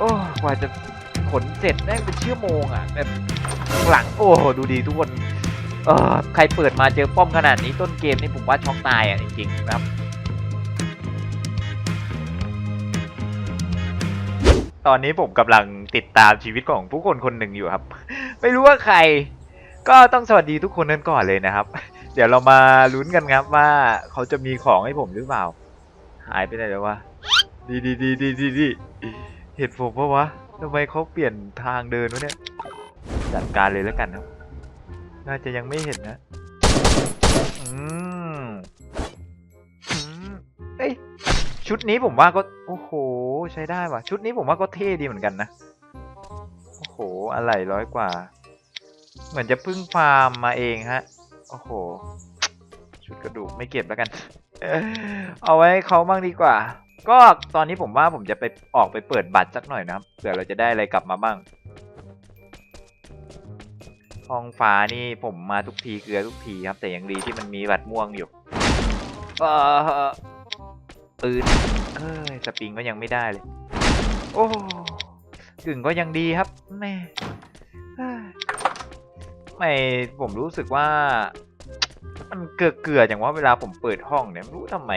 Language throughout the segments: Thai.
โอ้กว่าจะขนเสร็จได้เป็นชั่วโมงอะแบบหลังโอ้ดูดีทุกคนเออใครเปิดมาเจอป้อมขนาดนี้ต้นเกมนี่ผมว่าช็อกตายอะจริงๆนะครับ ตอนนี้ผมกำลังติดตามชีวิตของผู้คนคนหนึ่งอยู่ครับ ไม่รู้ว่าใคร ก็ต้องสวัสดีทุกคนนั้นก่อนเลยนะครับ เดี๋ยวเรามาลุ้นกันครับว่าเขาจะมีของให้ผมหรือเปล่า หายไปไหนแล้ววะดีดีดีดีดีดี เห็นผมปะวะทำไมเขาเปลี่ยนทางเดินวะเนี่ย จัดการเลยแล้วกันครับ น่าจะยังไม่เห็นนะ อืมเอ้ย ชุดนี้ผมว่าก็ โอ้โห ใช้ได้ว่ะ ชุดนี้ผมว่าก็เท่ดีเหมือนกันนะ โอ้โห อะไรร้อยกว่า เหมือนจะพึ่งฟาร์มมาเองฮะ โอ้โห ชุดกระดูกไม่เก็บแล้วกัน เอาไว้เขาบ้างดีกว่า ก็ตอนนี้ผมว่าผมจะไปออกไปเปิดบัตรสักหน่อยนะครับเผื่อเราจะได้อะไรกลับมาบ้างห้องฟ้านี่ผมมาทุกทีเกลือทุกทีครับ แต่ยังดีที่มันมีบัตรม่วงอยู่ปืนเอ้ยสปริงก็ยังไม่ได้เลย โอ้กึ่งก็ยังดีครับแม่ไม่ผมรู้สึกว่า มันเกลือเกลืออย่างว่าเวลาผมเปิดห้องเนี่ยไม่รู้ทำไม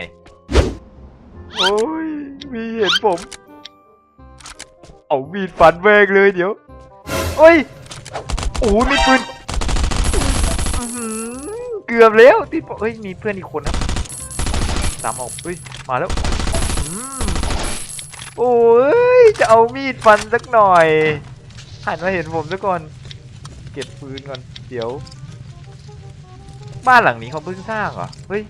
โอ้ย มีเห็นผม เอามีดฟันแวงเลยเดี๋ยวโอ้ย โอ้ยมีปืนเกือบแล้วที่เฮ้ย มีเพื่อนอีกคนครับตามออกเฮ้ย มาแล้วโอ้ย จะเอามีดฟันสักหน่อย หันมาเห็นผมซะก่อน เก็บปืนก่อน เดี๋ยว บ้านหลังนี้เขาเพิ่งสร้างเหรอ เฮ้ย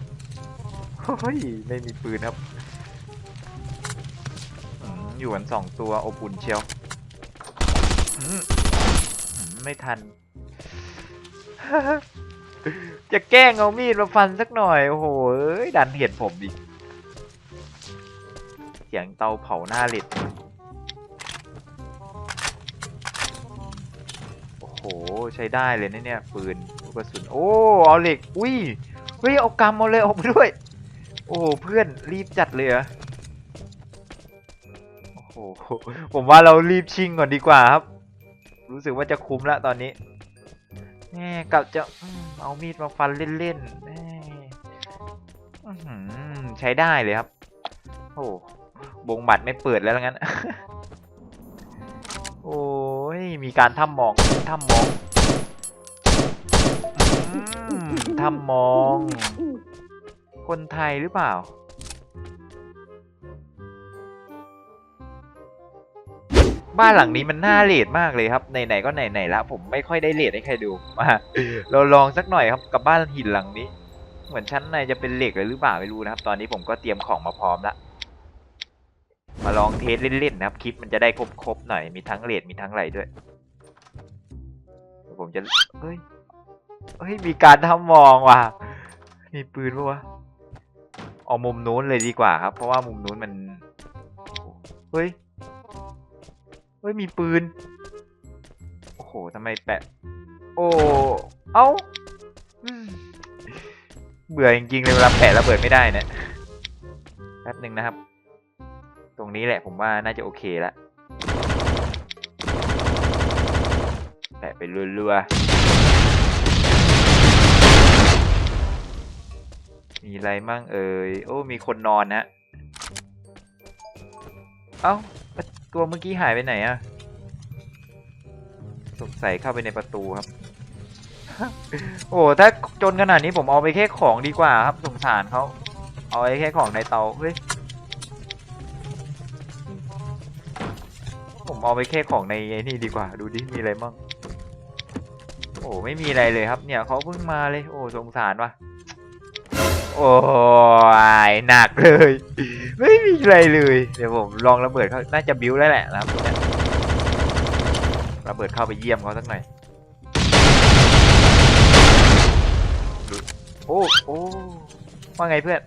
เฮ้ย ไม่มีปืนครับอืมอยู่กันสองตัวอบอุ่นเชียวอืมอืมไม่ทัน จะแกล้งเอามีดมาฟันสักหน่อย โอ้โหเอ้ยดันเห็นผมดิเสียงเตาเผาหน้าเหล็ด โอ้โห ใช้ได้เลยนะเนี่ย ปืน กกระสุน โอ้ เอาเหล็ก อุ้ยเฮ้ย เอากำเอาเลยออกมาด้วย โอ้เพื่อนรีบจัดเลยอโอ้โห ผมว่าเรารีบชิงก่อนดีกว่าครับ รู้สึกว่าจะคุ้มละตอนนี้แม่กลับจะเอามีดมาฟันเล่นๆแม่ใช้ได้เลยครับ โอ้บงบัตรไม่เปิดแล้วงั้น โอ้ย มีการทำมองทำมอง ทำมอง คนไทยหรือเปล่า บ้านหลังนี้มันน่าเลดมากเลยครับ ไหนๆก็ไหนๆละผมไม่ค่อยได้เลดให้ใครดูมาเราลองสักหน่อยครับกับบ้านหินหลังนี้ เหมือนชั้นในจะเป็นเหล็กเลยหรือเปล่าไม่รู้นะครับ ตอนนี้ผมก็เตรียมของมาพร้อมละมาลองเทสเล่นๆนะครับคลิปมันจะได้ครบๆหน่อยมีทั้งเลดมีทั้งไหลด้วยผมจะเฮ้ย เฮ้ยมีการทำมองว่ะ มีปืนปะวะเอามุมนู้นเลยดีกว่าครับ เพราะว่ามุมนู้นมัน เฮ้ย เฮ้ยมีปืน โอ้โหทำไมแปะ โอ้ เอ้าเบื่อจริงๆเลยเวลาแปะแล้วเบิดไม่ได้เนี่ยแป๊บหนึ่งนะครับ ตรงนี้แหละผมว่าน่าจะโอเคละแปะไปรัวๆ มีอะไรมั่งเอ่ย โอ้ มีคนนอนนะเอ้า ตัวเมื่อกี้หายไปไหนอะสงสัยเข้าไปในประตูครับ โอ้ ถ้าจนขนาดนี้ผมเอาไปแค่ของดีกว่าครับ สงสารเขาเอาไว้แค่ของในเตา เฮ้ย ผมเอาไปแค่ของในนี่ดีกว่า ดูดิ มีอะไรมั่ง โอ้ ไม่มีอะไรเลยครับ เนี่ยเขาเพิ่งมาเลย โอ้ สงสารว่ะ โอ้ยหนักเลย ไม่มีอะไรเลย เดี๋ยวผมลองระเบิดเขาน่าจะบิ้วแล้วแหละนะครับระเบิดเข้าไปเยี่ยมเขาสักหน่อยโอ้โอ้ว่าไงเพื่อน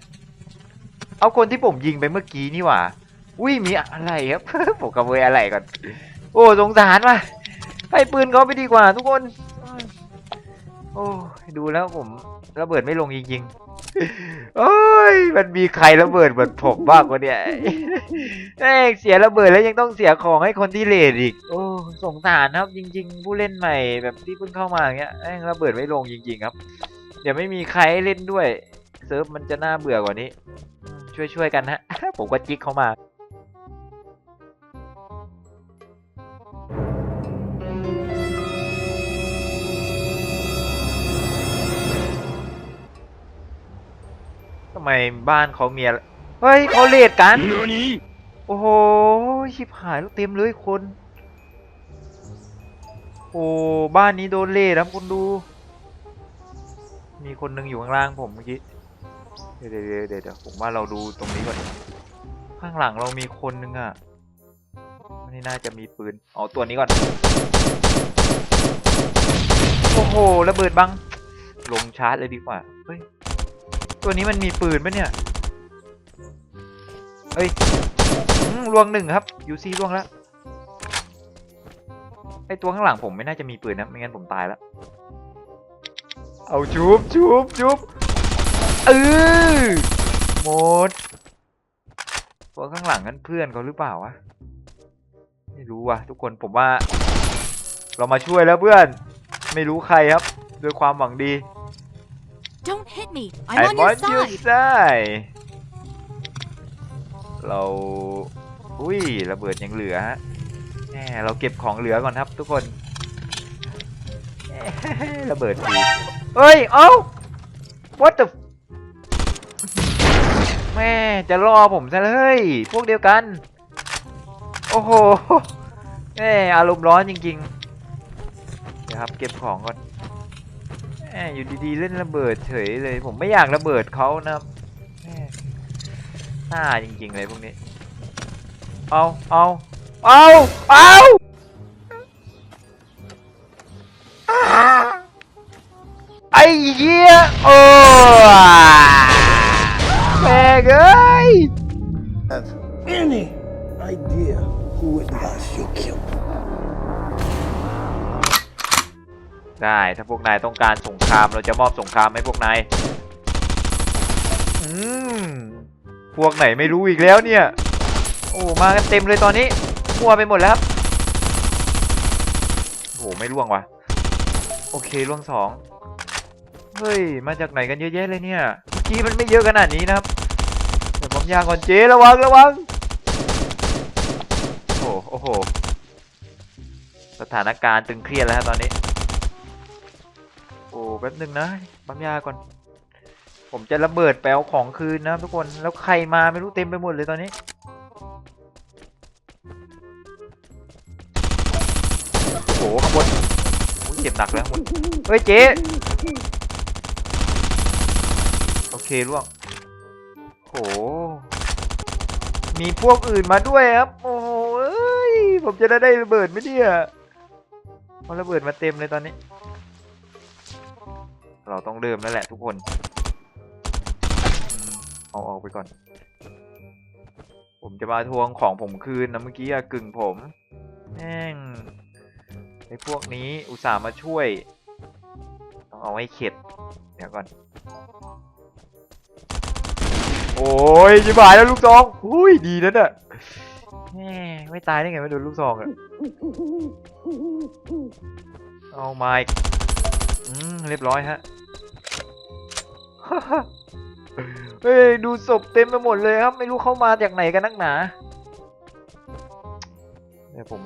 เอาคนที่ผมยิงไปเมื่อกี้นี่หว่า อุ้ยมีอะไรครับ ผมขโมยอะไรก่อน โอ้สงสารว่ะให้ปืนเขาไปดีกว่าทุกคน โอ้ดูแล้วผมระเบิดไม่ลงจริงๆ โอ้ย มันมีใครระเบิดเหมือนผมบ้างวะเนี่ยเอ้เสียระเบิดแล้วยังต้องเสียของให้คนที่เลดอีก โอ้ สงสารครับ จริง ๆ ผู้เล่นใหม่แบบที่เพิ่งเข้ามาอย่างเงี้ยแม่งระเบิดไม่ลงจริง ๆ ครับ เดี๋ยวไม่มีใครเล่นด้วย เซิร์ฟมันจะน่าเบื่อกว่านี้ ช่วยๆกันฮะ ผมก็จิกเข้ามา ไมบ้านเขามีอะไรเฮ้ยเขาเลดกัน โอ้โหชิบหายแล้วเต็มเลยคน โอ้บ้านนี้โดนเลดครับคุณดู มีคนหนึงอยู่ข้างล่างผมเมื่อกี้เดี๋ยวเดี๋ยวเดี๋ยวเดี๋ยวผมว่าเราดูตรงนี้ก่อน ข้างหลังเรามีคนหนึงอะไม่น่าจะมีปืน เอาตัวนี้ก่อน โอ้โหระเบิดบัง ลงชาร์จเลยดีกว่า เฮ้ย ตัวนี้มันมีปืนปะเนี่ยเฮ้ยอืมลวงหนึ่งครับยูซีลวงแล้วไอตัวข้างหลังผมไม่น่าจะมีปืนนะไม่งั้นผมตายแล้ว เอาชุบชุบชุบเออหมดตัวข้างหลังนั้นเพื่อนเขาหรือเปล่าวะไม่รู้ว่ะทุกคนผมว่า เรามาช่วยแล้วเพื่อน ไม่รู้ใครครับ ด้วยความหวังดี Don't hit me. I'm I'm on your on your side. side เรา อุ้ย ระเบิดยังเหลือฮะแหมเราเก็บของเหลือก่อนครับทุกคนแหมระเบิดดีเฮ้ย เอ้า what the แม่จะล่อผมซะเลย พวกเดียวกัน โอ้โห แม่อารมณ์ร้อนจริงๆ เดี๋ยวครับ เก็บของก่อนแห มอยู่ดีๆเล่นระเบิดเฉยเลย ผมไม่อยากระเบิดเขานะครับหน้าจริงๆเลยพวกนี้ เอาเอาเอาเอาไอ้เหี้ยโอ้แม่เอ้ย have any ได้ ถ้าพวกนายต้องการสงครามเราจะมอบสงครามให้พวกนายอืมพวกไหนไม่รู้อีกแล้วเนี่ย โอ้มากันเต็มเลยตอนนี้มัวไปหมดแล้วครับโอ้ไม่ล่วงว่ะ โอเคล่วงสองเฮ้ย มาจากไหนกันเยอะแยะเลยเนี่ยเมื่อกี้มันไม่เยอะขนาดนี้นะครับเดี๋ยวผมยางก่อนเจ๊ระวังระวังโอ้โหโอ้โห สถานการณ์ตึงเครียดแล้วตอนนี้ แป๊บหนึ่งนะปั๊มยาก่อน ผมจะระเบิดไปเอาของคืนนะทุกคน แล้วใครมาไม่รู้เต็มไปหมดเลยตอนนี้ โอ้โหข้างบนโอ้ยเจ็บหนักเลยข้างบนเฮ้ยเจ๊โอเคล่วงโอ้โหมีพวกอื่นมาด้วยครับ โอ้โหเอ้ยผมจะได้ได้ระเบิดไหมเนี่ยมันระเบิดมาเต็มเลยตอนนี้ เราต้องเริ่มแล้วแหละทุกคนอเอาออกไปก่อน ผมจะมาทวงของผมคืนนะเมื่อกี้อะกึ่งผมแม่งไอ้พวกนี้อุตส่าห์มาช่วย ต้องเอาให้เข็ด เดี๋ยวก่อน โอ้ยจิบหายแล้วลูกซองอุ้ยดีนะเนี่ยแม่ไม่ตายได้ไงไม่โดนลูกซองอะเอาไม้อืมเรียบร้อยฮะ เฮ้ยดูศพเต็มไปหมดเลยครับ ไม่รู้เข้ามาจากไหนกันนักหนาเดี๋ยวผม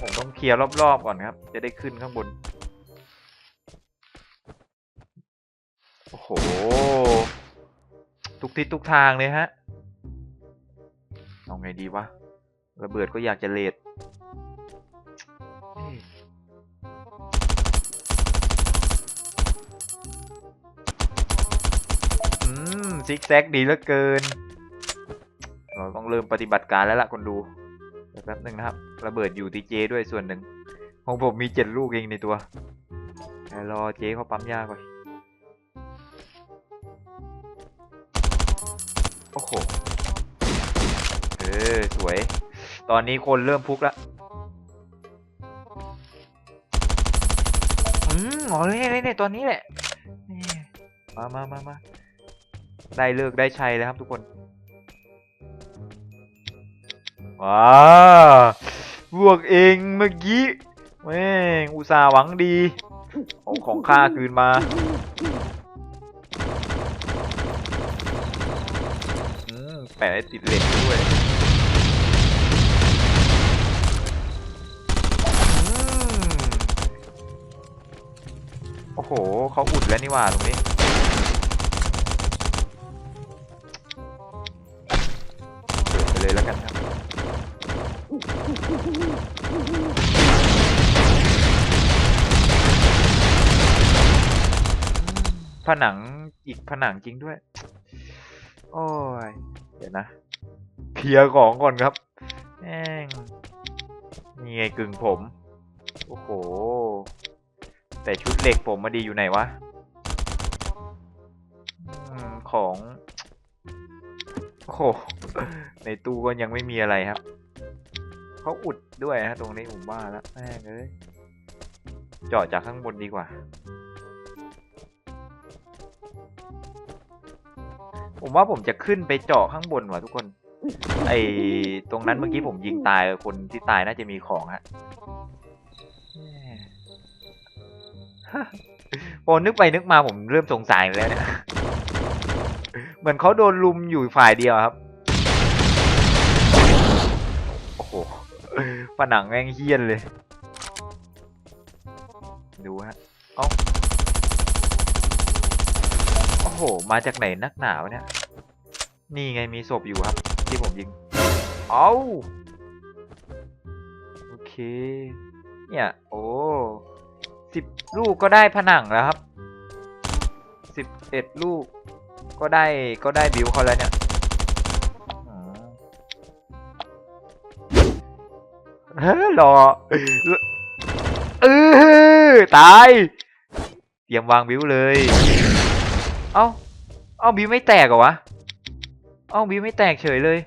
ผมต้องเคลียร์รอบๆก่อนครับ จะได้ขึ้นข้างบน โอ้โห ทุกทิศทุกทางเลยฮะ เอาไงดีวะ ระเบิดก็อยากจะเลด ซิกแซกดีเหลือเกิน เราต้องเริ่มปฏิบัติการแล้วล่ะคนดูแป๊บหนึ่งนะครับ ระเบิดอยู่ที่เจด้วยส่วนหนึ่ง ของผมมีเจ็ดลูกเองในตัวเดี๋ยวรอเจเขาปั๊มยาก่อน โอ้โห เออ สวย ตอนนี้คนเริ่มพุกแล้วอืมอ๋อเนี่ยเนี่ยเนี่ยตัวนี้แหละ มามามามา ได้เลิกได้ชัยแล้วครับทุกคนว้าบวกเองเมื่อกี้แม่งอุตส่าห์หวังดีเอาของข้าคืนมาแปะติดเหล็กด้วยโอ้โหเขาอุดแล้วนี่ว่าตรงนี้ ผนังอีกผนังจริงด้วย โอ้ย เดี๋ยวนะเคลียร์ของก่อนครับแม่งนี่ไงกึ่งผม โอ้โห แต่ชุดเหล็กผมมาดีอยู่ไหนวะอืมของ โอ้โห ในตู้ก็ยังไม่มีอะไรครับ เขาอุดด้วยฮะตรงนี้ผมว่าแล้วแม่งเอ้ย เจาะจากข้างบนดีกว่า ผมว่าผมจะขึ้นไปเจาะข้างบนว่ะทุกคน ไอตรงนั้นเมื่อกี้ผมยิงตายคนที่ตายน่าจะมีของฮะแหม่พอนึกไปนึกมาผมเริ่มสงสัยแล้วเนี่ย เหมือนเขาโดนลุมอยู่ฝ่ายเดียวครับ โอ้โหผนังแม่งเฮี้ยนเลย ดูฮะ เอ้า โอ้โห มาจากไหนนักหนาวเนี่ย นี่ไงมีศพอยู่ครับ ที่ผมยิง เอาโอเค เนี่ย โอ้สิบลูกก็ได้ผนังแล้วครับสิบเอ็ดลูก ก็ได้ก็ได้บิวเขาแล้วเนี่ยเฮ้ยรอเออตายเตรียมวางบิวเลย เอ้า เอ้าบิวไม่แตกเหรอวะ เอ้าบิวไม่แตกเฉยเลย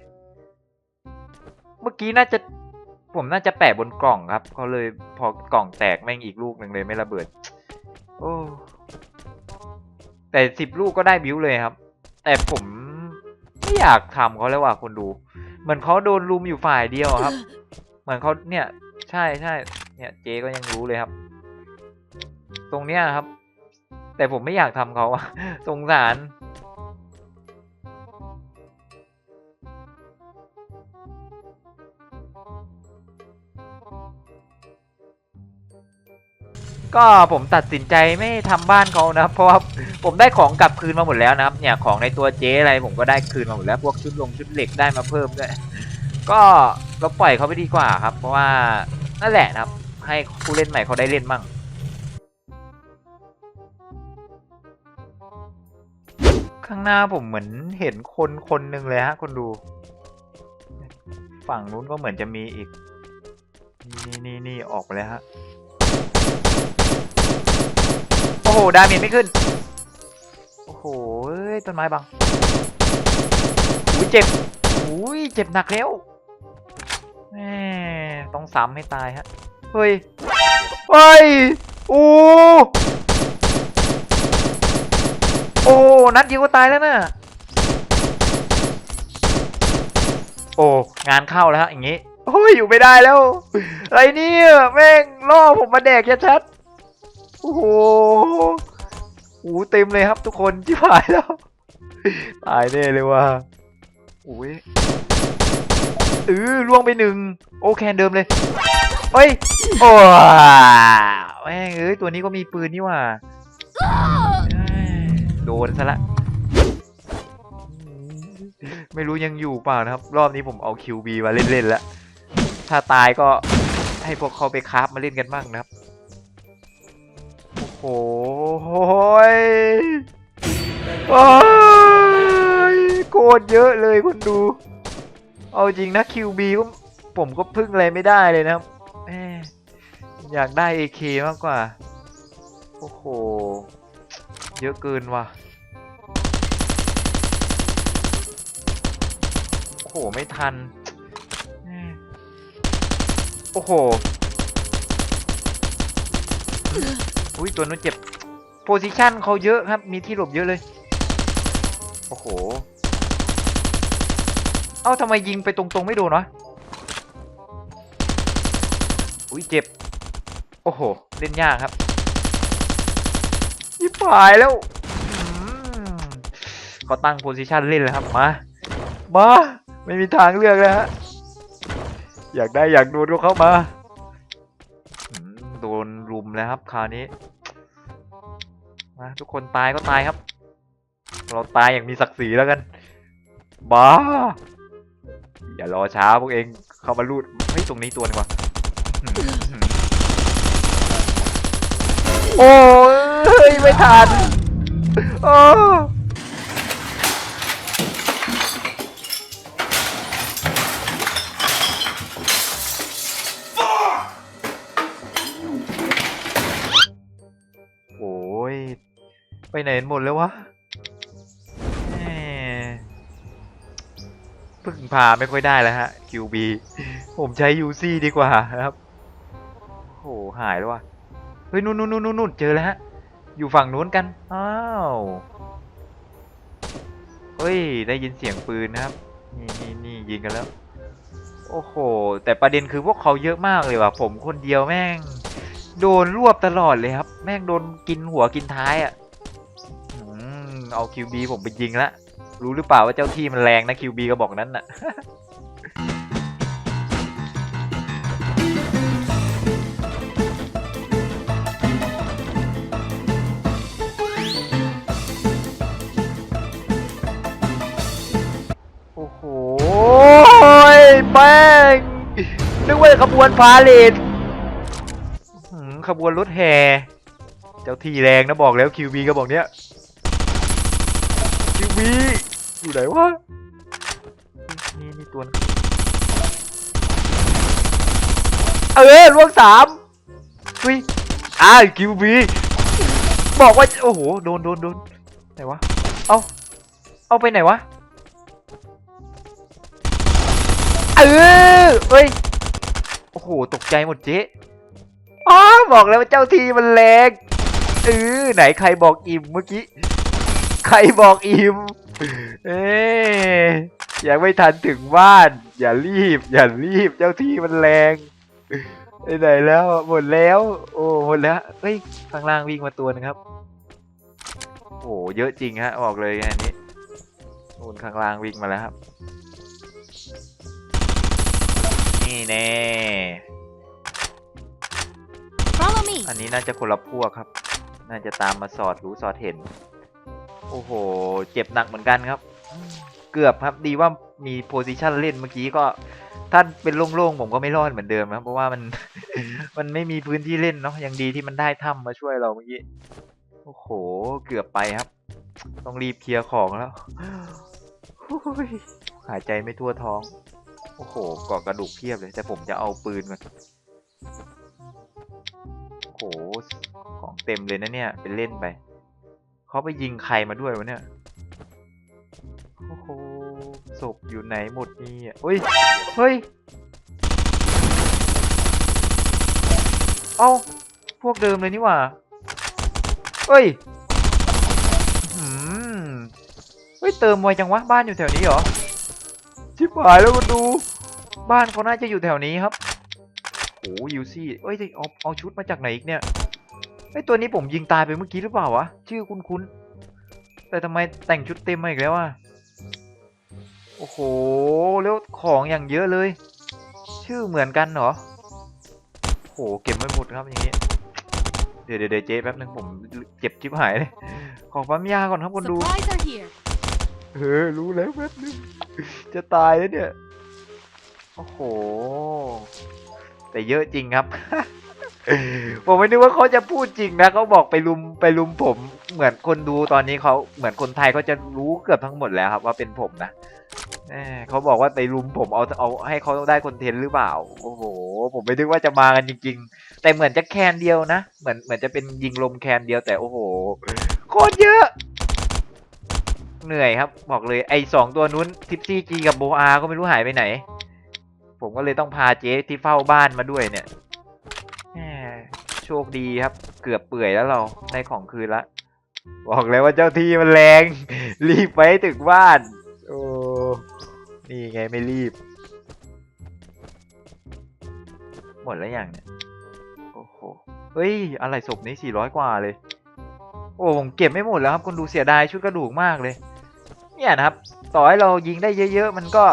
เมื่อกี้น่าจะ ผมน่าจะแปะบนกล่องครับเขาเลยพอกล่องแตกแม่งอีกลูกหนึ่งเลยไม่ระเบิด โอ้แต่สิบลูกก็ได้บิวเลยครับ แต่ผมไม่อยากทำเขาแล้วว่ะคนดู เหมือนเขาโดนลุมอยู่ฝ่ายเดียวครับ เหมือนเขาเนี่ย ใช่ใช่เนี่ยเจก็ยังรู้เลยครับ ตรงเนี้ยครับ แต่ผมไม่อยากทำเขาอะสงสาร ก็ผมตัดสินใจไม่ทำบ้านเขานะเพราะว่าผมได้ของกลับคืนมาหมดแล้วนะครับ เนี่ยของในตัวเจ๊อะไรผมก็ได้คืนมาหมดแล้ว พวกชุดลงชุดเหล็กได้มาเพิ่มด้วยก็เราปล่อยเขาไปดีกว่าครับ เพราะว่านั่นแหละนะครับ ให้ผู้เล่นใหม่เขาได้เล่นมั่ง ข้างหน้าผมเหมือนเห็นคนคนหนึ่งเลยฮะคนดู ฝั่งนู้นก็เหมือนจะมีอีก นี่นี่นี่ออกไปแล้วฮะ โอ้โห ดาเมจไม่ขึ้น โอ้โหต้นไม้บังอุ้ยเจ็บอุ้ยเจ็บหนักแล้วแหมต้องซ้ำให้ตายฮะ เฮ้ย เฮ้ย โอ้ โอ้ นัดเดียวก็ตายแล้วนะโอ้งานเข้าแล้วฮะอย่างงี้โอ้ยอยู่ไม่ได้แล้วอะไรเนี่ยแม่งล่อผมมาแดกชัดโอ้โหโอ้เต็มเลยครับทุกคนที่ผ่านแล้วตายแน่เลยว่ะโอ้ยเออล่วงไปหนึ่งโอ้แคนเดิมเลยเฮ้ยโอ้แม่งเอ้ยตัวนี้ก็มีปืนนี่ว่า โดนซะละไม่รู้ยังอยู่เปล่านะครับ รอบนี้ผมเอา QB มาเล่นๆแล้ว ถ้าตายก็ให้พวกเขาไปคราฟมาเล่นกันบ้างนะครับ โอ้โหโอ้ยโอ้ยโคตรเยอะเลยคนดู เอาจริงนะ QB ก็ผมก็พึ่งอะไรไม่ได้เลยนะครับอยากได้ AK มากกว่า โอ้โห เยอะเกินว่ะ โอ้โห ไม่ทัน โอ้โห อุ้ยตัวนู้นเจ็บ โพซิชันเขาเยอะครับ มีที่หลบเยอะเลย โอ้โห เอ้าทำไมยิงไปตรงๆไม่โดนวะอุ้ยเจ็บ โอ้โห เล่นยากครับ หายแล้วเขาตั้งโพซิชันเล่นแล้วครับมา มา ไม่มีทางเลือกแล้วฮะ อยากได้อยากโดนก็เข้ามาโดนรุมแล้วครับคราวนี้มาทุกคนตายก็ตายครับ เราตายอย่างมีศักดิ์ศรีแล้วกันบ้าอย่ารอช้าพวกเองเข้ามาลูดเฮ้ยตรงนี้ตัวนึงว่ะโอ้ ไม่ทันโอ้โอ้ย ไปไหนหมดแล้ววะแหมพึ่งพาไม่ค่อยได้แล้วฮะ QB ผมใช้ UC ดีกว่าครับ โอ้หหายแล้ววะเฮ้ย นู่นนู่นนู่นนู่นเจอแล้วฮะ อยู่ฝั่งนู้นกัน อ้าว เฮ้ย ได้ยินเสียงปืนนะครับ นี่นี่นี่ยิงกันแล้ว โอ้โห แต่ประเด็นคือพวกเขาเยอะมากเลยว่ะ ผมคนเดียวแม่ง โดนรวบตลอดเลยครับ แม่งโดนกินหัวกินท้ายอะ่ะอืมเอา QB ผมไปยิงละ รู้หรือเปล่าว่าเจ้าที่มันแรงนะ QB ก็บอกนั้นน่ะ แป้งนึกว่าขบวนพาเลทขบวนรถแห่เจ้าที่แรงนะบอกแล้วคิวบีก็บอกเนี้ยคิวบีอยู่ไหนวะนี่นี่ตัวนึงเออล่วงสามเฮ้ยอ้าคิวบีบอกว่าโอ้โหโดนโดนโดนไหนวะเอาเอาไปไหนวะ เออเอ้ย โอ้โห ตกใจหมดเจ๊อ๋อบอกแล้วว่าเจ้าทีมันแรงเออไหนใครบอกอิ่มเมื่อกี้ ใครบอกอิ่มเอ๊ยังไม่ทันถึงบ้าน อย่ารีบ อย่ารีบ เจ้าที่มันแรงไปไหนแล้ว หมดแล้ว โอ้ หมดแล้ว เฮ้ย ข้างล่างวิ่งมาตัวหนึงครับ โอ้เยอะจริงฮะบอกเลยอันนี้โอนข้างล่างวิ่งมาแล้วครับ นี่แน่ Follow me. อันนี้น่าจะคนละพวกครับ น่าจะตามมาสอดรู้สอดเห็น โอ้โห เจ็บหนักเหมือนกันครับ เกือบครับ ดีว่ามีโพซิชันเล่นเมื่อกี้ก็ ถ้าเป็นโล่งๆ ผมก็ไม่รอดเหมือนเดิมครับ เพราะว่ามัน มันไม่มีพื้นที่เล่นเนาะ ยังดีที่มันได้ถ้ำมาช่วยเราเมื่อกี้ โอ้โห เกือบไปครับ ต้องรีบเคลียร์ของแล้วโอ้ยหายใจไม่ทั่วท้อง โอ้โหกาะกระดูกเพียบเลย แต่ผมจะเอาปืนก่อนโอ้โห ของเต็มเลยนะเนี่ย เป็นเล่นไป เขาไปยิงใครมาด้วยวะเนี่ย โอ้โห ศพอยู่ไหนหมดนี่อะเฮ้ย เฮ้ย เอาพวกเดิมเลยนี่หว่า เฮ้ยอื้อหือเฮ้ยเติมไวจังวะ บ้านอยู่แถวนี้เหรอ ชิบหายแล้วมาดู บ้านเขาน่าจะอยู่แถวนี้ครับโอ้ยูซี่เอ้ยเอาเอาชุดมาจากไหนอีกเนี่ยไอยตัวนี้ผมยิงตายไปเมื่อกี้หรือเปล่าวะ ชื่อคุ้นๆ แต่ทำไมแต่งชุดเต็มมาอีกแล้วอะโอ้โห แล้วของอย่างเยอะเลย ชื่อเหมือนกันเหรอโห เก็บไม่หมดครับอย่างงี้เดี๋ยวเดี๋ยวเดี๋ยวเจ๊แป๊บนึงผมเจ็บชิบหายเลย ขอปั๊มยาก่อนครับคนดู Supplies are here. เออ รู้แล้วแป๊บนึง จะตายแล้วเนี่ย โอ้โห แต่เยอะจริงครับ ผมไม่นึกว่าเขาจะพูดจริงนะเขาบอกไปลุมไปลุมผม เหมือนคนดูตอนนี้เขาเหมือนคนไทยเขาจะรู้เกือบทั้งหมดแล้วครับ ว่าเป็นผมนะเขาบอกว่าไปลุมผมเอาเอาให้เขาได้คอนเทนต์หรือเปล่า โอ้โห ผมไม่นึกว่าจะมากันจริง ๆ แต่เหมือนจะแคนเดียวนะ เหมือนเหมือนจะเป็นยิงลมแคนเดียวแต่โอ้โหโคตรเยอะ เหนื่อยครับ บอกเลยไอ้สองตัวนู้นทิปซี่จีกับโบอา ก็ไม่รู้หายไปไหน ผมก็เลยต้องพาเจ๊ที่เฝ้าบ้านมาด้วยเนี่ยโชคดีครับ เกือบเปื่อยแล้วเราได้ของคืนละ บอกเลยว่าเจ้าที่มันแรง รีบไปถึงบ้าน โอ้นี่ไงไม่รีบ หมดแล้วอย่างเนี่ยโอ้โหเฮ้ย อะไรศพนี้สี่ร้อยกว่าเลย โอ้ผมเก็บไม่หมดแล้วครับคนดูเสียดายชุดกระดูกมากเลย เนี่ยนะครับ ต่อให้เรายิงได้เยอะ ๆ มันก็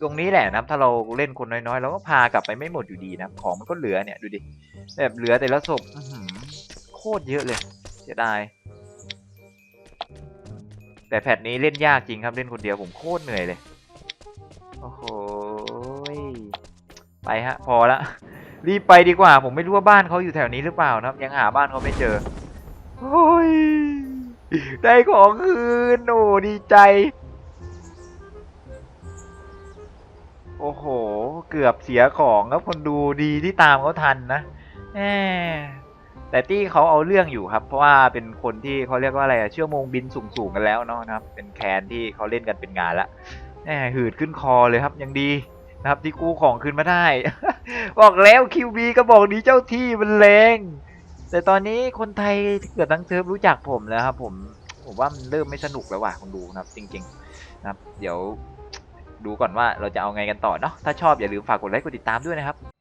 ตรงนี้แหละนะถ้าเราเล่นคนน้อยๆเราก็พากลับไปไม่หมดอยู่ดีนะของมันก็เหลือเนี่ยดูดิแบบเหลือแต่ละศพโคตรเยอะเลยเสียดายแต่แพทนี้เล่นยากจริงครับเล่นคนเดียวผมโคตรเหนื่อยเลยโอ้โหไปฮะ พอละรีบไปดีกว่า ผมไม่รู้ว่าบ้านเขาอยู่แถวนี้หรือเปล่านะครับ ยังหาบ้านเขาไม่เจอโอ้ยได้ของคืนโอ้ดีใจ อ้โห เกือบเสียของครับคนดูดีที่ตามเขาทันนะแหมแต่ตี้เขาเอาเรื่องอยู่ครับ เพราะว่าเป็นคนที่เขาเรียกว่าอะไรอะเชื่อมงบินสูงๆกันแล้วเนาะนะครับ เป็นแคนที่เขาเล่นกันเป็นงานละแหมหืดขึ้นคอเลยครับยังดีนะครับ ที่กู้ของคืนมาได้ บอกแล้วคิวบีก็บอกดีเจ้าที่มันแรงแต่ตอนนี้คนไทยเกือบทั้งเซิร์ฟรู้จักผมแล้วครับ ผมผมว่ามันเริ่มไม่สนุกแล้วว่ะคนดูนะครับ จริง ๆ นะครับ เดี๋ยว ดูก่อนว่าเราจะเอาไงกันต่อเนาะถ้าชอบอย่าลืมฝากกดไลค์กดติดตามด้วยนะครับ